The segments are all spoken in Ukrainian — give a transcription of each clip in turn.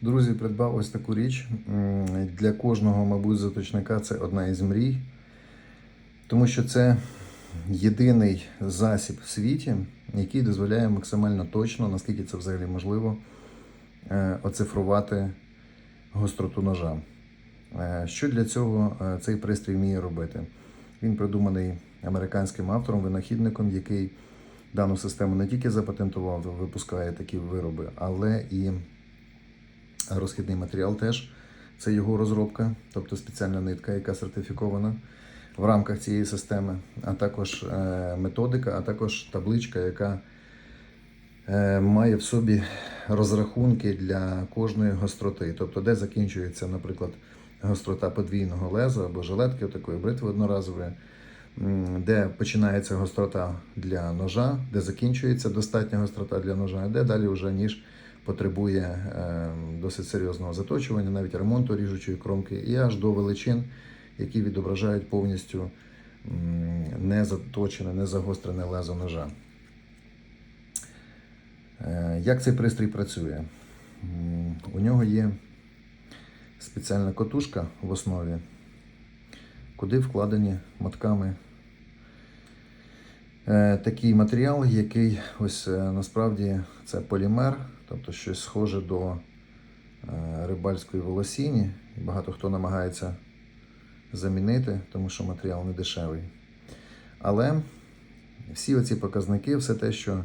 Друзі, придбав ось таку річ. Для кожного, мабуть, заточника це одна із мрій, тому що це єдиний засіб в світі, який дозволяє максимально точно, наскільки це взагалі можливо, е, оцифрувати гостроту ножа. Е, Що для цього е, цей пристрій вміє робити? Він придуманий американським автором, винахідником, який дану систему не тільки запатентував, випускає такі вироби, але і розхідний матеріал теж. Це його розробка, тобто спеціальна нитка, яка сертифікована в рамках цієї системи, а також е, методика, а також табличка, яка е, має в собі розрахунки для кожної гостроти. Тобто, де закінчується, наприклад, гострота подвійного леза або жилетки, такої бритви одноразової, де починається гострота для ножа, де закінчується достатня гострота для ножа, де далі вже ніж потребує е, досить серйозного заточування, навіть ремонту ріжучої кромки, і аж до величин, які відображають повністю м, не заточене, не загострене лезо ножа. Е, Як цей пристрій працює? У нього є спеціальна котушка в основі, куди вкладені мотками е, такий матеріал, який ось насправді це полімер, тобто щось схоже до е, рибальської волосіні. Багато хто намагається замінити, тому що матеріал не дешевий. Але всі оці показники, все те, що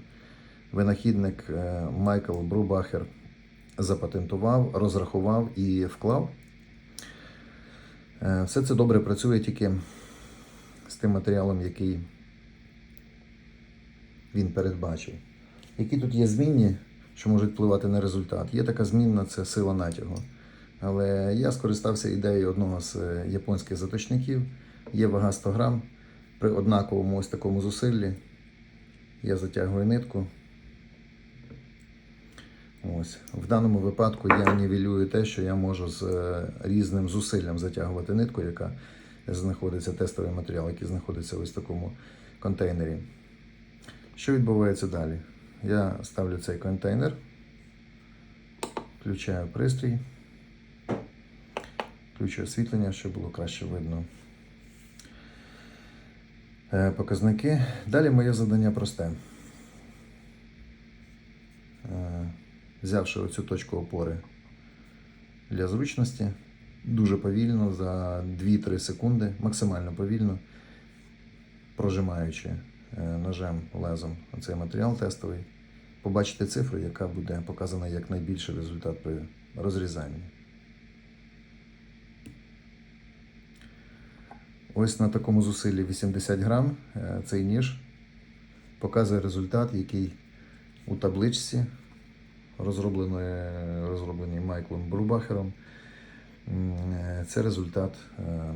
винахідник е, Майкл Брубахер запатентував, розрахував і вклав. Е, Все це добре працює тільки з тим матеріалом, який він передбачив. Які тут є змінні, що можуть впливати на результат? Є така змінна це сила натягу. Але я скористався ідеєю одного з е, японських заточників. Є вага 100 грам. При однаковому ось такому зусиллі я затягую нитку. Ось. В даному випадку я нівелюю те, що я можу з е, різним зусиллям затягувати нитку, яка знаходиться, тестовий матеріал, який знаходиться в такому контейнері. Що відбувається далі? Я ставлю цей контейнер, включаю пристрій, включую освітлення, щоб було краще видно. Е, Показники. Далі моє завдання просте. Е, Взявши оцю точку опори для зручності, дуже повільно, за 2-3 секунди, максимально повільно, прожимаючи ножем лезом оцей матеріал тестовий, побачите цифру, яка буде показана як найбільший результат при розрізанні. Ось на такому зусиллі 80 грам е, цей ніж показує результат, який у табличці, розробленої, розробленій Майклом Брубахером. Е, Це результат е,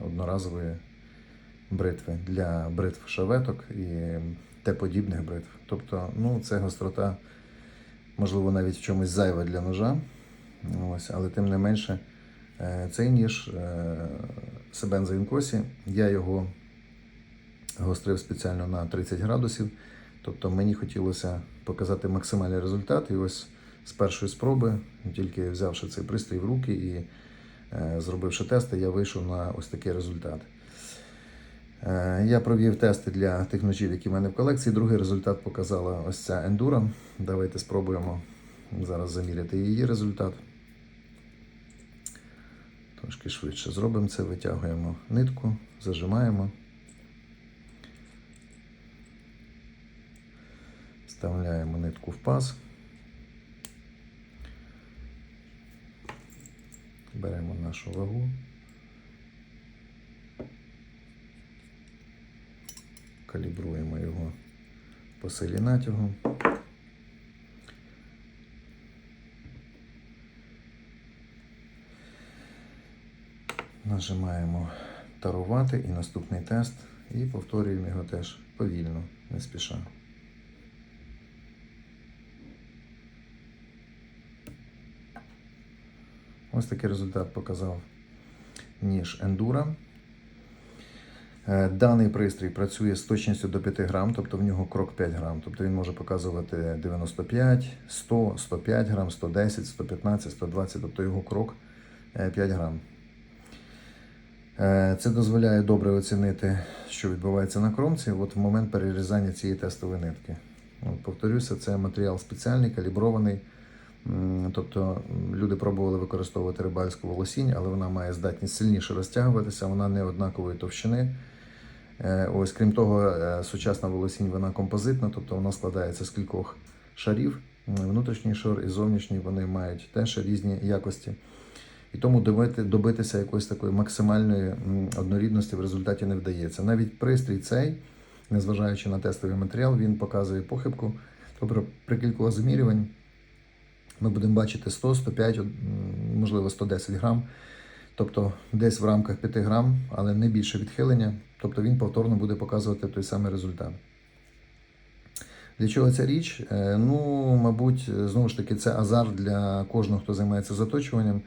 одноразової бритви для бритв шаветок і Т-подібних бритв. Тобто, ну, це гострота, можливо, навіть в чомусь зайва для ножа. Ось, але тим не менше, е, цей ніж е, Себенза Інкосі, я його гострив спеціально на 30 градусів. Тобто мені хотілося показати максимальний результат. І ось з першої спроби, тільки взявши цей пристрій в руки і е, зробивши тести, я вийшов на ось такий результат. Е, Я провів тести для тих ножів, які в мене в колекції. Другий результат показала ось ця ендура. Давайте спробуємо зараз заміряти її результат. Трошки швидше зробимо це, витягуємо нитку, зажимаємо. Вставляємо нитку в паз. Беремо нашу вагу. Калібруємо його по силі натягу. Нажимаємо тарувати і наступний тест і повторюємо його теж повільно, не спіша. Ось такий результат показав ніж Endura. Е, Даний пристрій працює з точністю до 5 грам, тобто в нього крок 5 грам. Тобто він може показувати 95, 100, 105 грам, 110, 115, 120, тобто його крок е, 5 грам. Е, Це дозволяє добре оцінити, що відбувається на кромці от в момент перерізання цієї тестової нитки. От, повторюся, це матеріал спеціальний, калібрований. Тобто люди пробували використовувати рибальську волосінь, але вона має здатність сильніше розтягуватися, вона не однакової товщини. Е, Ось, крім того, е, сучасна волосінь вона композитна, тобто вона складається з кількох шарів. Внутрішній шар і зовнішній вони мають теж різні якості. І тому добити, добитися якоїсь такої максимальної однорідності в результаті не вдається. Навіть пристрій цей, незважаючи на тестовий матеріал, він показує похибку. Тобто при кількох замірювань ми будемо бачити 100, 105, можливо 110 грам. Тобто десь в рамках 5 грам, але не більше відхилення. Тобто він повторно буде показувати той самий результат. Для чого ця річ? Е, Ну, мабуть, знову ж таки, це азарт для кожного, хто займається заточуванням,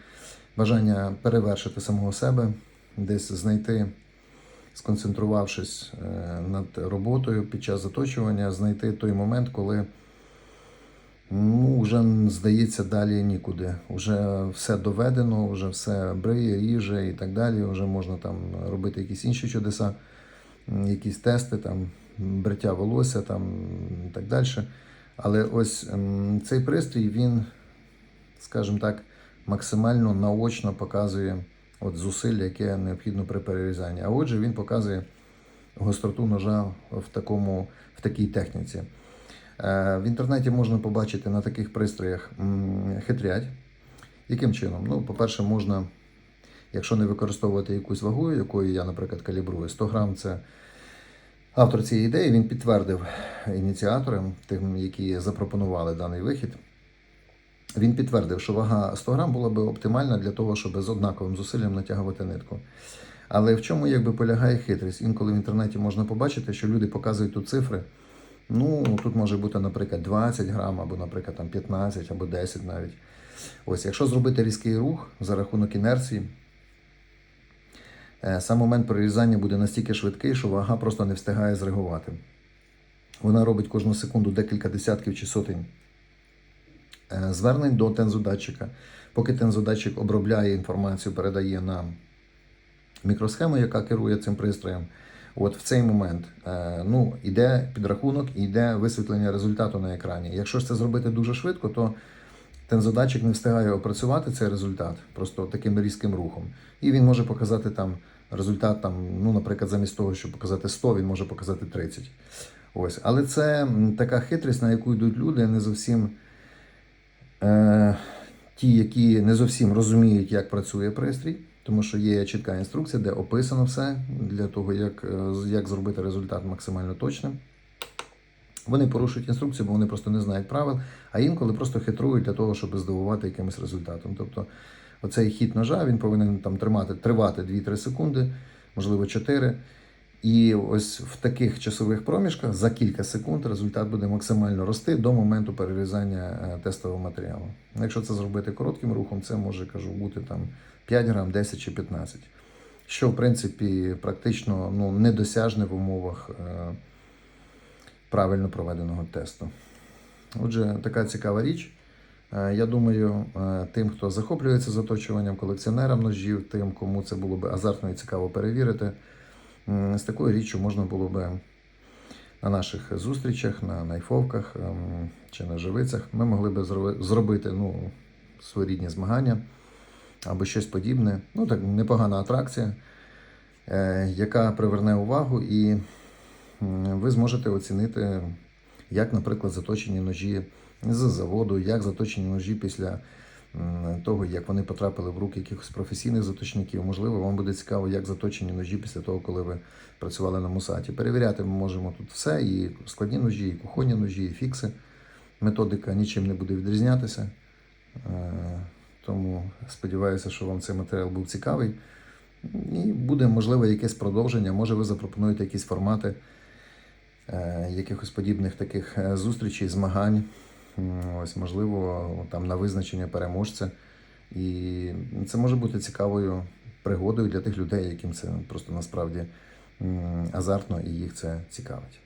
бажання перевершити самого себе, десь знайти, сконцентрувавшись е, над роботою під час заточування, знайти той момент, коли ну, вже здається далі нікуди. Уже все доведено, вже все бриє, ріже і так далі. Вже можна там робити якісь інші чудеса, якісь тести, там, бриття волосся там, і так далі. Але ось цей пристрій, він, скажімо так, максимально наочно показує от зусилля, яке необхідно при перерізанні. А отже, він показує гостроту ножа в, такому, в такій техніці. Е, В інтернеті можна побачити на таких пристроях хитрять. Яким чином? Ну, по-перше, можна, якщо не використовувати якусь вагу, якою я, наприклад, калібрую, 100 грам це автор цієї ідеї, він підтвердив ініціаторам, тим, які запропонували даний вихід. Він підтвердив, що вага 100 грам була би оптимальна для того, щоб з однаковим зусиллям натягувати нитку. Але в чому якби полягає хитрість? Інколи в інтернеті можна побачити, що люди показують тут цифри. Ну, тут може бути, наприклад, 20 грам, або, наприклад, там 15, або 10 навіть. Ось, якщо зробити різкий рух за рахунок інерції, е, сам момент перерізання буде настільки швидкий, що вага просто не встигає зреагувати. Вона робить кожну секунду декілька десятків чи сотень е, звернень до тензодатчика. Поки тензодатчик обробляє інформацію, передає нам мікросхему, яка керує цим пристроєм. От в цей момент е, ну, іде підрахунок і йде висвітлення результату на екрані. Якщо це зробити дуже швидко, то тензодатчик не встигає опрацювати цей результат просто таким різким рухом. І він може показати там результат, там, ну, наприклад, замість того, щоб показати 100, він може показати 30. Ось. Але це така хитрість, на яку йдуть люди, не зовсім е, ті, які не зовсім розуміють, як працює пристрій. Тому що є чітка інструкція, де описано все для того, як, е, як зробити результат максимально точним. Вони порушують інструкцію, бо вони просто не знають правил, а інколи просто хитрують для того, щоб здивувати якимось результатом. Тобто, оцей хід ножа він повинен там тримати, тривати 2-3 секунди, можливо 4. І ось в таких часових проміжках за кілька секунд результат буде максимально рости до моменту перерізання е, тестового матеріалу. Якщо це зробити коротким рухом, це може кажу бути там 5 грам, 10 чи 15. Що, в принципі, практично ну, недосяжне в умовах е, правильно проведеного тесту. Отже, така цікава річ. Е, Я думаю, тим, хто захоплюється заточуванням, колекціонерам ножів, тим, кому це було б азартно і цікаво перевірити, з такою річчю можна було б на наших зустрічах, на найфовках ем, чи на живицях, ми могли б зробити ну, своєрідні змагання або щось подібне. Ну, так непогана атракція, е, яка приверне увагу, і ви зможете оцінити, як, наприклад, заточені ножі з заводу, як заточені ножі після того, як вони потрапили в руки якихось професійних заточників. Можливо, вам буде цікаво, як заточені ножі після того, коли ви працювали на мусаті. Перевіряти ми можемо тут все: і складні ножі, і кухонні ножі, і фікси. Методика нічим не буде відрізнятися. Е, Тому сподіваюся, що вам цей матеріал був цікавий. І буде, можливо, якесь продовження. Може, ви запропонуєте якісь формати е, якихось подібних таких е, зустрічей, змагань. Ось, можливо, там на визначення переможця. І це може бути цікавою пригодою для тих людей, яким це просто насправді азартно і їх це цікавить.